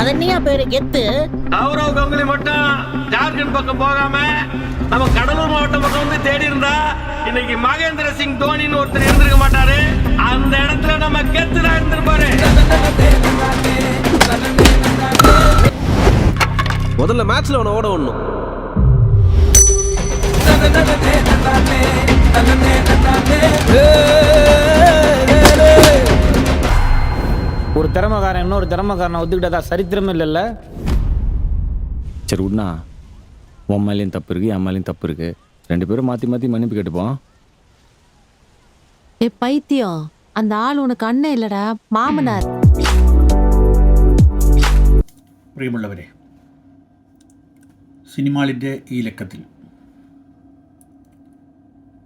அதன்னையா பேரு கெத்து கௌரவ் கங்குலி மட்டும் ஜார்க்கண்ட் பக்கம் போகாம நம்ம கடலூர் மாவட்டம் பக்கம் வந்து தேடி இருந்தா இன்னைக்கு மகேந்திர சிங் தோனின்னு ஒருத்தர் இருந்திருக்க மாட்டாரு. அந்த இடத்துல நம்ம கெத்துனா இருந்திருப்பாரு. முதல்ல மேட்ச்ல அவனை ஓட விடணும். ஒரு திறமைக்காரன் இன்னொரு திறமைக்காரனை ஒத்துக்கிட்டதா சரித்திரம் இல்லைல்ல சரி விட்னா உன் மேலேயும் தப்பு இருக்கு என் மேலேயும் தப்பு இருக்கு ரெண்டு பேரும் மாற்றி மாற்றி மன்னிப்பு கேட்டுப்போம் ஏ பைத்தியம் அந்த ஆள் உனக்கு அண்ணன் இல்லடா மாமனார் പ്രിയമുള്ളവരെ സിനിമാളിൻ്റെ ഈ ലക്കത്തിൽ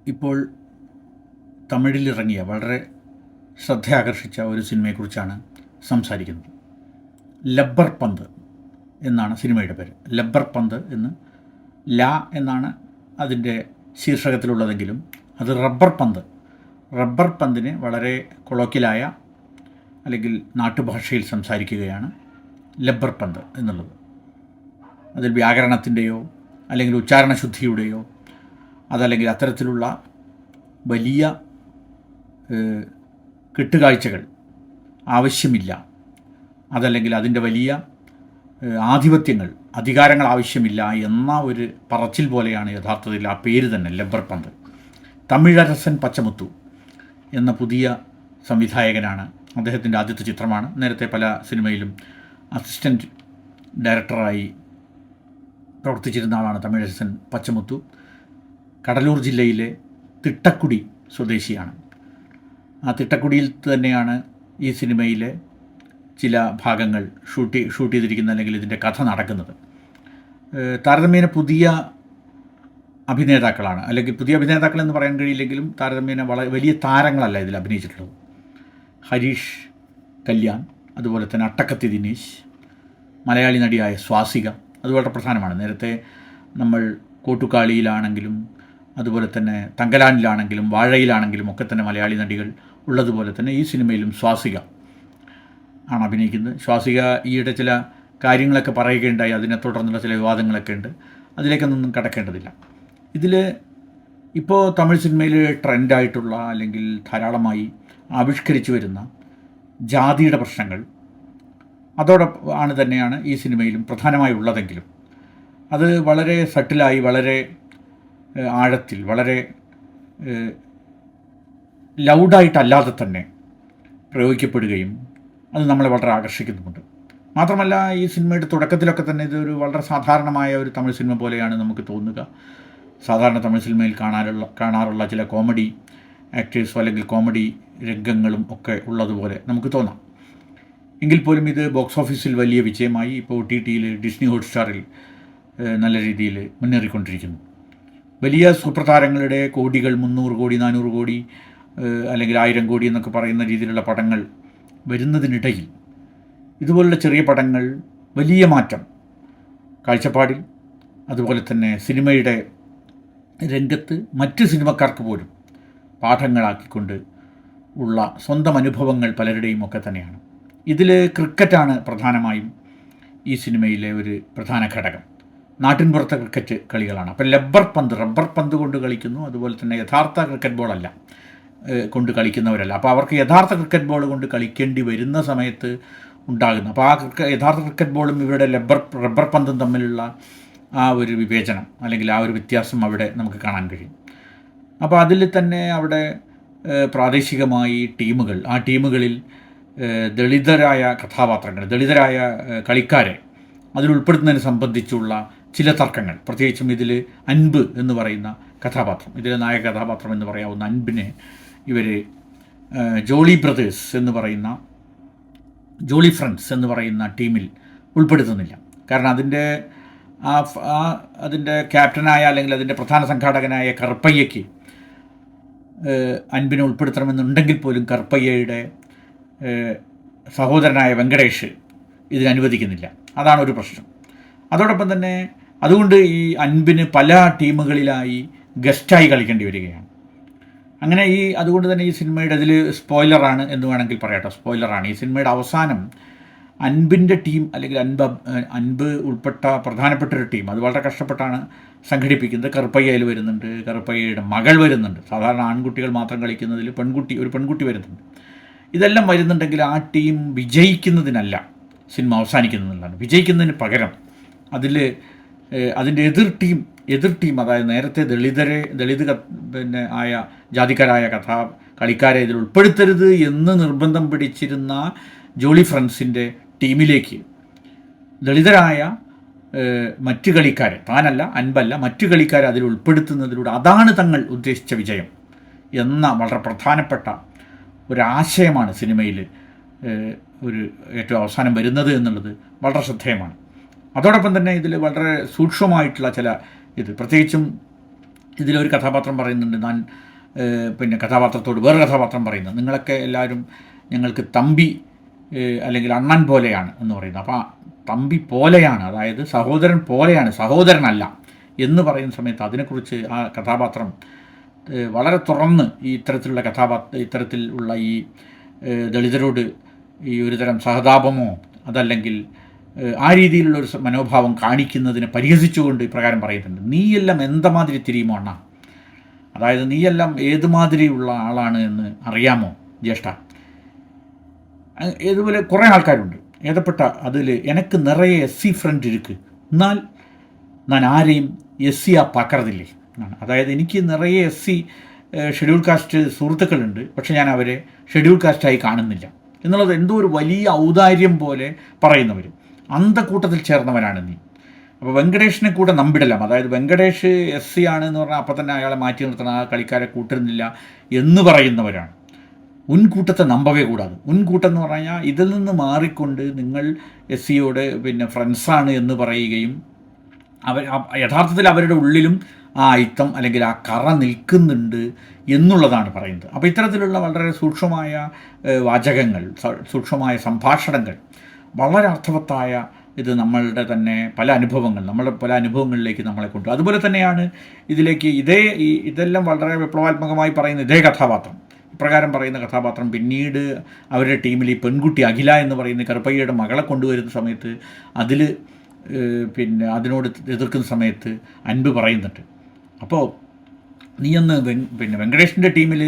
ഇപ്പോൾ തമിഴിലിറങ്ങിയ വളരെ ശ്രദ്ധയാകർഷിച്ച ഒരു സിനിമയെക്കുറിച്ചാണ് സംസാരിക്കുന്നത് ലബ്ബർ പന്ത് എന്നാണ് സിനിമയുടെ പേര്. ലബ്ബർ പന്ത് എന്ന് ല എന്നാണ് അതിന്റെ ശീർഷകത്തിലുള്ളതെങ്കിലും അത് റബ്ബർ പന്ത്. റബ്ബർ പന്തിന് വളരെ കൊളോക്കിലായ അല്ലെങ്കിൽ നാട്ടുഭാഷയിൽ സംസാരിക്കുകയാണ് ലബ്ബർ പന്ത് എന്നുള്ളത്. അതിൽ വ്യാകരണത്തിന്റെയോ അല്ലെങ്കിൽ ഉച്ചാരണശുദ്ധിയുടെയോ അതല്ലെങ്കിൽ അത്തരത്തിലുള്ള വലിയ കെട്ടുകാഴ്ചകൾ ആവശ്യമില്ല. അതല്ലെങ്കിൽ അതിന്റെ വലിയ ആധിപത്യങ്ങൾ അധികാരങ്ങൾ ആവശ്യമില്ല എന്ന ഒരു പറച്ചിൽ പോലെയാണ് യഥാർത്ഥത്തിൽ ആ പേര് തന്നെ ലബ്ബർ പന്ത്. തമിഴരസൻ പച്ചമുത്തു എന്ന പുതിയ സംവിധായകനാണ് അദ്ദേഹത്തിന്റെ ആദ്യത്തെ ചിത്രമാണ്. നേരത്തെ പല സിനിമയിലും അസിസ്റ്റന്റ് ഡയറക്ടറായി പ്രവർത്തിച്ചിരുന്ന ആളാണ് തമിഴരസൻ പച്ചമുത്തു. കടലൂർ ജില്ലയിലെ തിട്ടക്കുടി സ്വദേശിയാണ്. ആ തിട്ടക്കുടിയിൽ തന്നെയാണ് ഈ സിനിമയിലെ ചില ഭാഗങ്ങൾ ഷൂട്ട് ഷൂട്ട് ചെയ്തിരിക്കുന്ന അല്ലെങ്കിൽ ഇതിന്റെ കഥ നടക്കുന്നത്. താരതമ്യേന പുതിയ അഭിനേതാക്കളാണ്. അല്ലെങ്കിൽ പുതിയ അഭിനേതാക്കൾ എന്ന് പറയാൻ കഴിയില്ലെങ്കിലും താരതമ്യേന വളരെ വലിയ താരങ്ങളല്ല ഇതിൽ അഭിനയിച്ചിട്ടുള്ളത്. ഹരീഷ് കല്യാൺ അതുപോലെ തന്നെ അട്ടക്കത്തി ദിനേശ് മലയാളി നടിയായ സ്വാസിക അത് വളരെ പ്രധാനമാണ്. നേരത്തെ നമ്മൾ കോട്ടുകാളിയിലാണെങ്കിലും അതുപോലെ തന്നെ തങ്കലാനിലാണെങ്കിലും വാഴയിലാണെങ്കിലും ഒക്കെ തന്നെ മലയാളി നടികൾ ഉള്ളതുപോലെ തന്നെ ഈ സിനിമയിലും സ്വാസിക ആണ് അഭിനയിക്കുന്നത്. സ്വാസിക ഈയിടെ ചില കാര്യങ്ങളൊക്കെ പറയുകയുണ്ടായി. അതിനെ തുടർന്നുള്ള ചില വിവാദങ്ങളൊക്കെ ഉണ്ട്. അതിലേക്കൊന്നും കടക്കേണ്ടതില്ല. ഇതിൽ ഇപ്പോൾ തമിഴ് സിനിമയിൽ ട്രെൻഡായിട്ടുള്ള അല്ലെങ്കിൽ ധാരാളമായി ആവിഷ്കരിച്ചു വരുന്ന ജാതിയുടെ പ്രശ്നങ്ങൾ അതോടൊപ്പം ആണ് തന്നെയാണ് ഈ സിനിമയിലും പ്രധാനമായി ഉള്ളതെങ്കിലും. അത് വളരെ സട്ടിലായി വളരെ ആഴത്തിൽ വളരെ ലൗഡായിട്ടല്ലാതെ തന്നെ പ്രയോഗിക്കപ്പെടുകയും അത് നമ്മളെ വളരെ ആകർഷിക്കുന്നുമുണ്ട്. മാത്രമല്ല ഈ സിനിമയുടെ തുടക്കത്തിലൊക്കെ തന്നെ ഇതൊരു വളരെ സാധാരണമായ ഒരു തമിഴ് സിനിമ പോലെയാണ് നമുക്ക് തോന്നുക. സാധാരണ തമിഴ് സിനിമയിൽ കാണാറുള്ള കാണാറുള്ള ചില കോമഡി ആക്ടേഴ്സോ അല്ലെങ്കിൽ കോമഡി രംഗങ്ങളും ഒക്കെ ഉള്ളതുപോലെ നമുക്ക് തോന്നാം. എങ്കിൽ പോലും ഇത് ബോക്സ് ഓഫീസിൽ വലിയ വിജയമായി ഇപ്പോൾ ടി ടിയിൽ ഡിസ്നി ഹോട്ട്സ്റ്റാറിൽ നല്ല രീതിയിൽ മുന്നേറിക്കൊണ്ടിരിക്കുന്നു. വലിയ സൂപ്രതാരങ്ങളുടെ കോടികൾ മുന്നൂറ് കോടി നാനൂറ് കോടി അല്ലെങ്കിൽ ആയിരം കോടി എന്നൊക്കെ പറയുന്ന രീതിയിലുള്ള പടങ്ങൾ വരുന്നതിനിടയിൽ ഇതുപോലുള്ള ചെറിയ പടങ്ങൾ വലിയ മാറ്റം. കാഴ്ചപ്പാടിൽ അതുപോലെ തന്നെ സിനിമയുടെ രംഗത്ത് മറ്റ് സിനിമക്കാർക്ക് പോലും പാഠങ്ങളാക്കിക്കൊണ്ട് ഉള്ള സ്വന്തം അനുഭവങ്ങൾ പലരുടെയും ഒക്കെ തന്നെയാണ്. ഇതിൽ ക്രിക്കറ്റാണ് പ്രധാനമായും ഈ സിനിമയിലെ ഒരു പ്രധാന ഘടകം. നാട്ടിൻപുറത്തെ ക്രിക്കറ്റ് കളികളാണ്. അപ്പോൾ ലബ്ബർ പന്ത് റബ്ബർ പന്ത് കൊണ്ട് കളിക്കുന്നു. അതുപോലെ തന്നെ യഥാർത്ഥ ക്രിക്കറ്റ് ബോളല്ല. കൊണ്ട് കളിക്കുന്നവരല്ല. അപ്പോൾ അവർക്ക് യഥാർത്ഥ ക്രിക്കറ്റ് ബോൾ കൊണ്ട് കളിക്കേണ്ടി വരുന്ന സമയത്ത് ഉണ്ടാകുന്നു. അപ്പോൾ ആ ക്രിക്ക യഥാർത്ഥ ക്രിക്കറ്റ് ബോളും ഇവരുടെ ലബ്ബർ റബ്ബർ പന്തും തമ്മിലുള്ള ആ ഒരു വിവേചനം അല്ലെങ്കിൽ ആ ഒരു വ്യത്യാസം അവിടെ നമുക്ക് കാണാൻ കഴിയും. അപ്പോൾ അതിൽ തന്നെ അവിടെ പ്രാദേശികമായി ടീമുകൾ ആ ടീമുകളിൽ ദളിതരായ കഥാപാത്രങ്ങൾ ദളിതരായ കളിക്കാരെ അതിൽ ഉൾപ്പെടുത്തുന്നതിനെ സംബന്ധിച്ചുള്ള ചില തർക്കങ്ങൾ. പ്രത്യേകിച്ചും ഇതിൽ അൻപ് എന്ന് പറയുന്ന കഥാപാത്രം ഇതിലെ നായക കഥാപാത്രം എന്ന് പറയാവുന്ന അൻപിനെ ഇവർ ജോളി ബ്രദേഴ്സ് എന്ന് പറയുന്ന ജോളി ഫ്രണ്ട്സ് എന്ന് പറയുന്ന ടീമിൽ ഉൾപ്പെടുത്തുന്നില്ല. കാരണം അതിന്റെ ആ അതിന്റെ ക്യാപ്റ്റനായ അല്ലെങ്കിൽ അതിന്റെ പ്രധാന സംഘാടകനായ കറുപ്പയ്യയ്ക്ക് അൻപിനെ ഉൾപ്പെടുത്തണമെന്നുണ്ടെങ്കിൽ പോലും കറുപ്പയ്യയുടെ സഹോദരനായ വെങ്കടേഷ് ഇതിനനുവദിക്കുന്നില്ല അതാണ് ഒരു പ്രശ്നം. അതോടൊപ്പം തന്നെ അതുകൊണ്ട് ഈ അൻപിന് പല ടീമുകളിലായി ഗസ്റ്റായി കളിക്കേണ്ടി വരികയാണ്. അങ്ങനെ ഈ അതുകൊണ്ട് തന്നെ ഈ സിനിമയുടെ അതിൽ സ്പോയിലറാണ് എന്ന് വേണമെങ്കിൽ പറയട്ടെ സ്പോയിലറാണ് ഈ സിനിമയുടെ അവസാനം അൻപിന്റെ ടീം അല്ലെങ്കിൽ അൻപ് അൻപ് ഉൾപ്പെട്ട പ്രധാനപ്പെട്ട ഒരു ടീം അത് വളരെ കഷ്ടപ്പെട്ടാണ് സംഘടിപ്പിക്കുന്നത്. കറുപ്പയ്യയിൽ വരുന്നുണ്ട്. കറുപ്പയ്യയുടെ മകൾ വരുന്നുണ്ട്. സാധാരണ ആൺകുട്ടികൾ മാത്രം കളിക്കുന്നതിൽ പെൺകുട്ടി ഒരു പെൺകുട്ടി വരുന്നുണ്ട്. ഇതെല്ലാം വരുന്നുണ്ടെങ്കിൽ ആ ടീം വിജയിക്കുന്നതിനല്ല സിനിമ അവസാനിക്കുന്നതെന്നുള്ളതാണ് വിജയിക്കുന്നതിന് പകരം അതിൽ അതിന്റെ എതിർ ടീം എതിർ ടീം അതായത് നേരത്തെ ദളിതരെ ദളിത് പിന്നെ ആയ ജാതിക്കാരായ കഥാ കളിക്കാരെ ഇതിൽ ഉൾപ്പെടുത്തരുത് എന്ന് നിർബന്ധം പിടിച്ചിരുന്ന ജോളി ഫ്രണ്ട്സിന്റെ ടീമിലേക്ക് ദളിതരായ മറ്റു കളിക്കാരെ താനല്ല അൻപല്ല മറ്റു കളിക്കാരെ അതിൽ ഉൾപ്പെടുത്തുന്നതിലൂടെ അതാണ് തങ്ങൾ ഉദ്ദേശിച്ച വിജയം എന്ന വളരെ പ്രധാനപ്പെട്ട ഒരാശയമാണ് സിനിമയിൽ ഒരു ഏറ്റവും അവസാനം വരുന്നത് എന്നുള്ളത് വളരെ ശ്രദ്ധേയമാണ്. അതോടൊപ്പം തന്നെ ഇതിൽ വളരെ സൂക്ഷ്മമായിട്ടുള്ള ചില ഇത്. പ്രത്യേകിച്ചും ഇതിലൊരു കഥാപാത്രം പറയുന്നുണ്ട് ഞാൻ പിന്നെ കഥാപാത്രത്തോട് വേറെ കഥാപാത്രം പറയുന്നത് നിങ്ങളൊക്കെ എല്ലാവരും ഞങ്ങൾക്ക് തമ്പി അല്ലെങ്കിൽ അണ്ണൻ പോലെയാണ് എന്ന് പറയുന്നത് അപ്പോൾ തമ്പി പോലെയാണ് അതായത് സഹോദരൻ പോലെയാണ് സഹോദരനല്ല എന്ന് പറയുന്ന സമയത്ത് അതിനെക്കുറിച്ച് ആ കഥാപാത്രം വളരെ തുറന്ന് ഈ ഇത്തരത്തിലുള്ള കഥാപാത്ര ഇത്തരത്തിലുള്ള ഈ ദളിതരോട് ഈ ഒരുതരം സഹതാപമോ അതല്ലെങ്കിൽ ആ രീതിയിലുള്ള ഒരു മനോഭാവം കാണിക്കുന്നതിനെ പരിഹസിച്ചുകൊണ്ട് ഇപ്രകാരം പറയുന്നുണ്ട്. നീയെല്ലാം എന്തമാതിരി തിരിയുമോ അണ്ണ? അതായത് നീയെല്ലാം ഏതുമാതിരിയുള്ള ആളാണ് എന്ന് അറിയാമോ ജ്യേഷ്ഠ? ഇതുപോലെ കുറേ ആൾക്കാരുണ്ട്. ഏതപ്പെട്ട അതിൽ എനിക്ക് നിറയെ എസ് സി ഫ്രണ്ട് ഇരിക്ക്. എന്നാൽ ഞാൻ ആരെയും എസ് സി ആ പാക്കറതില്ലേ അതായത് എനിക്ക് നിറയെ എസ് സി ഷെഡ്യൂൾ കാസ്റ്റ് സുഹൃത്തുക്കളുണ്ട്. പക്ഷേ ഞാൻ അവരെ ഷെഡ്യൂൾ കാസ്റ്റായി കാണുന്നില്ല. എന്നുള്ളത് എന്തോ ഒരു വലിയ ഔദാര്യം പോലെ പറയുന്നവർ അന്തക്കൂട്ടത്തിൽ ചേർന്നവനാണ് നീ. അപ്പോൾ വെങ്കടേഷിനെ കൂടെ നമ്പിടലാം. അതായത് വെങ്കടേഷ് എസ് സി ആണ് എന്ന് പറഞ്ഞാൽ അപ്പം തന്നെ അയാളെ മാറ്റി നിർത്തണം. ആ കളിക്കാരെ കൂട്ടുന്നില്ല എന്ന് പറയുന്നവരാണ്. മുൻകൂട്ടത്തെ നമ്പവേ കൂടാതെ. ഉൻകൂട്ടം എന്ന് പറഞ്ഞാൽ ഇതിൽ നിന്ന് മാറിക്കൊണ്ട് നിങ്ങൾ എസ് സിയോട് പിന്നെ ഫ്രണ്ട്സാണ് എന്ന് പറയുകയും അവർ യഥാർത്ഥത്തിൽ അവരുടെ ഉള്ളിലും ആ അയിത്തം അല്ലെങ്കിൽ ആ കറ നിൽക്കുന്നുണ്ട് എന്നുള്ളതാണ് പറയുന്നത്. അപ്പോൾ ഇത്തരത്തിലുള്ള വളരെ സൂക്ഷ്മമായ വാചകങ്ങൾ സൂക്ഷ്മമായ സംഭാഷണങ്ങൾ വളരെ അർത്ഥവത്തായ ഇത് നമ്മളുടെ തന്നെ പല അനുഭവങ്ങൾ നമ്മളെ പല അനുഭവങ്ങളിലേക്ക് നമ്മളെ കൊണ്ടു അതുപോലെ തന്നെയാണ് ഇതിലേക്ക് ഇതേ ഈ ഇതെല്ലാം വളരെ വിപ്ലവാത്മകമായി പറയുന്ന ഇതേ കഥാപാത്രം. ഇപ്രകാരം പറയുന്ന കഥാപാത്രം പിന്നീട് അവരുടെ ടീമിൽ ഈ പെൺകുട്ടി അഖില എന്ന് പറയുന്ന കറുപ്പയ്യയുടെ മകളെ കൊണ്ടുവരുന്ന സമയത്ത് അതിൽ പിന്നെ അതിനോട് എതിർക്കുന്ന സമയത്ത് അൻപ് പറയുന്നുണ്ട്. അപ്പോൾ നീയൊന്ന് വെ പിന്നെ വെങ്കടേഷിന്റെ ടീമിൽ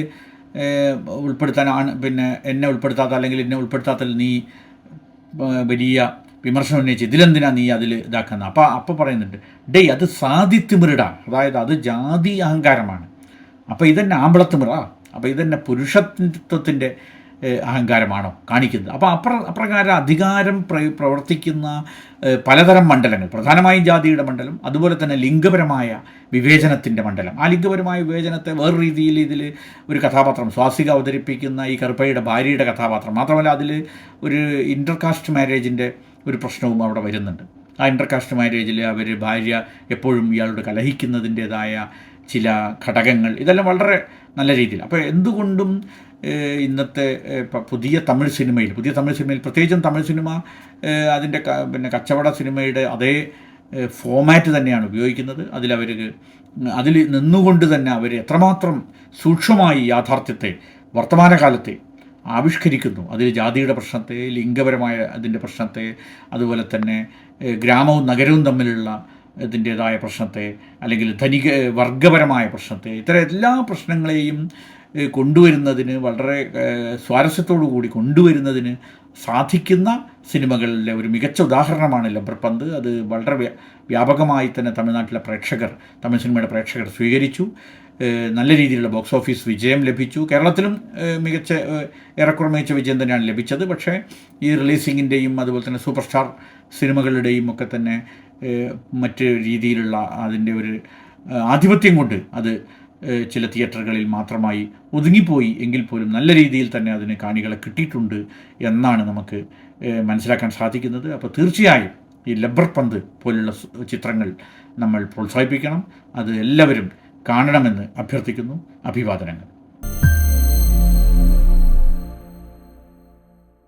ഉൾപ്പെടുത്താനാണ് പിന്നെ എന്നെ ഉൾപ്പെടുത്താത്ത അല്ലെങ്കിൽ എന്നെ ഉൾപ്പെടുത്താത്തതിൽ നീ വലിയ വിമർശനം ഉന്നയിച്ച് ഇതിലെന്തിനാ നീ അതിൽ ഇതാക്കുന്നത് അപ്പോൾ അപ്പോൾ പറയുന്നുണ്ട് ഡേയ് അത് സാദിത്യമിറിട അതായത് അത് ജാതി അഹങ്കാരമാണ്. അപ്പോൾ ഇതന്നെ ആമ്പളത്തുമിറ അപ്പോൾ ഇതന്നെ പുരുഷത്വത്തിന്റെ അഹങ്കാരമാണോ കാണിക്കുന്നത്? അപ്പോൾ അപ്ര അപ്രകാരം അധികാരം പ്ര പ്രവർത്തിക്കുന്ന പലതരം മണ്ഡലങ്ങൾ. പ്രധാനമായും ജാതിയുടെ മണ്ഡലം അതുപോലെ തന്നെ ലിംഗപരമായ വിവേചനത്തിന്റെ മണ്ഡലം. ആ ലിംഗപരമായ വിവേചനത്തെ വേറെ രീതിയിൽ ഇതിൽ ഒരു കഥാപാത്രം സ്വാസിക അവതരിപ്പിക്കുന്ന ഈ കറുപ്പയുടെ ഭാര്യയുടെ കഥാപാത്രം. മാത്രമല്ല അതിൽ ഒരു ഇന്റർകാസ്റ്റ് മാരേജിന്റെ ഒരു പ്രശ്നവും അവിടെ വരുന്നുണ്ട്. ആ ഇന്റർകാസ്റ്റ് മാരേജിൽ അവർ ഭാര്യ എപ്പോഴും ഇയാളോട് കലഹിക്കുന്നതിന്റേതായ ചില ഘടകങ്ങൾ. ഇതെല്ലാം വളരെ നല്ല രീതിയിൽ അപ്പോൾ എന്തുകൊണ്ടും ഇന്നത്തെ പുതിയ തമിഴ് സിനിമയിൽ പുതിയ തമിഴ് സിനിമയിൽ പ്രത്യേകിച്ചും തമിഴ് സിനിമ അതിന്റെ പിന്നെ കച്ചവട സിനിമയുടെ അതേ ഫോമാറ്റ് തന്നെയാണ് ഉപയോഗിക്കുന്നത്. അതിലവർ അതിൽ നിന്നുകൊണ്ട് തന്നെ അവർ എത്രമാത്രം സൂക്ഷ്മമായി യാഥാർത്ഥ്യത്തെ വർത്തമാനകാലത്തെ ആവിഷ്കരിക്കുന്നു. അതിൽ ജാതിയുടെ പ്രശ്നത്തെ ലിംഗപരമായ അതിന്റെ പ്രശ്നത്തെ അതുപോലെ തന്നെ ഗ്രാമവും നഗരവും തമ്മിലുള്ള ഇതിന്റേതായ പ്രശ്നത്തെ അല്ലെങ്കിൽ ധനിക വർഗപരമായ പ്രശ്നത്തെ ഇത്തരം എല്ലാ പ്രശ്നങ്ങളെയും കൊണ്ടുവരുന്നതിന് വളരെ സ്വാരസ്യത്തോടു കൂടി കൊണ്ടുവരുന്നതിന് സാധിക്കുന്ന സിനിമകളിലെ ഒരു മികച്ച ഉദാഹരണമാണ് ലബ്രപ്പന്ത് പന്ത്. അത് വളരെ വ്യാപകമായി തന്നെ തമിഴ്നാട്ടിലെ പ്രേക്ഷകർ തമിഴ് സിനിമയുടെ പ്രേക്ഷകർ സ്വീകരിച്ചു. നല്ല രീതിയിലുള്ള ബോക്സ് ഓഫീസ് വിജയം ലഭിച്ചു. കേരളത്തിലും മികച്ച ഏറെക്കുറെ മികച്ച വിജയം തന്നെയാണ് ലഭിച്ചത്. പക്ഷേ ഈ റിലീസിങ്ങിന്റെയും അതുപോലെ തന്നെ സൂപ്പർ സ്റ്റാർ സിനിമകളുടെയും ഒക്കെ തന്നെ മറ്റ് രീതിയിലുള്ള അതിന്റെ ഒരു ആധിപത്യം കൊണ്ട് അത് ചില തിയേറ്ററുകളിൽ മാത്രമായി ഒതുങ്ങിപ്പോയി എങ്കിൽ പോലും നല്ല രീതിയിൽ തന്നെ അതിന് കാണികളെ കിട്ടിയിട്ടുണ്ട് എന്നാണ് നമുക്ക് മനസ്സിലാക്കാൻ സാധിക്കുന്നത്. അപ്പോൾ തീർച്ചയായും ഈ ലബ്ബർ പന്ത് പോലുള്ള ചിത്രങ്ങൾ നമ്മൾ പ്രോത്സാഹിപ്പിക്കണം. അത് എല്ലാവരും കാണണമെന്ന് അഭ്യർത്ഥിക്കുന്നു. അഭിവാദനങ്ങൾ.